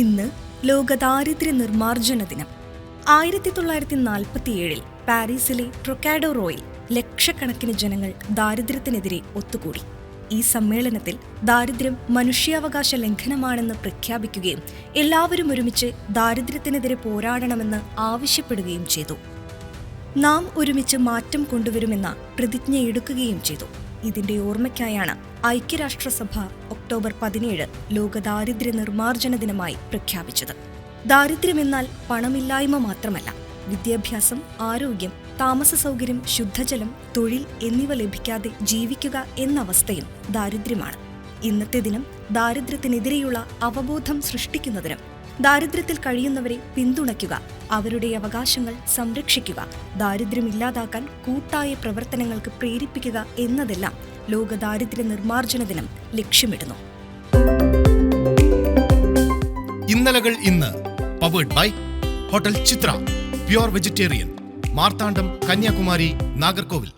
ഇന്ന് ലോക ദാരിദ്ര്യ നിർമ്മാർജന ദിനം. ആയിരത്തി തൊള്ളായിരത്തി നാൽപ്പത്തിയേഴിൽ പാരീസിലെ ട്രൊക്കാഡോറോയിൽ ലക്ഷക്കണക്കിന് ജനങ്ങൾ ദാരിദ്ര്യത്തിനെതിരെ ഒത്തുകൂടി. ഈ സമ്മേളനത്തിൽ ദാരിദ്ര്യം മനുഷ്യാവകാശ ലംഘനമാണെന്ന് പ്രഖ്യാപിക്കുകയും എല്ലാവരും ഒരുമിച്ച് ദാരിദ്ര്യത്തിനെതിരെ പോരാടണമെന്ന് ആവശ്യപ്പെടുകയും ചെയ്തു. നാം ഒരുമിച്ച് മാറ്റം കൊണ്ടുവരുമെന്ന പ്രതിജ്ഞയെടുക്കുകയും ചെയ്തു. ഇതിന്റെ ഓർമ്മയ്ക്കായാണ് ഐക്യരാഷ്ട്രസഭ ഒക്ടോബർ പതിനേഴ് ലോക ദാരിദ്ര്യ നിർമ്മാർജന ദിനമായി പ്രഖ്യാപിച്ചത്. ദാരിദ്ര്യമെന്നാൽ പണമില്ലായ്മ മാത്രമല്ല വിദ്യാഭ്യാസം ആരോഗ്യം താമസ സൗകര്യം ശുദ്ധജലം തൊഴിൽ എന്നിവ ലഭിക്കാതെ ജീവിക്കുക എന്ന അവസ്ഥയും ദാരിദ്ര്യമാണ്. ഇന്നത്തെ ദിനം ദാരിദ്ര്യത്തിനെതിരെയുള്ള അവബോധം സൃഷ്ടിക്കുന്നതിനും ദാരിദ്ര്യത്തിൽ കഴിയുന്നവരെ പിന്തുണയ്ക്കുക അവരുടെ അവകാശങ്ങൾ സംരക്ഷിക്കുക ദാരിദ്ര്യം ഇല്ലാതാക്കാൻ കൂട്ടായ പ്രവർത്തനങ്ങൾക്ക് പ്രേരിപ്പിക്കുക എന്നതെല്ലാം ലോക ദാരിദ്ര്യ നിർമ്മാർജന ദിനം ലക്ഷ്യമിടുന്നു. ഇന്നലകൾ ഇന്ന്. Powered by hotel Chitra pure vegetarian Marthandam Kanyakumari Nagercoil.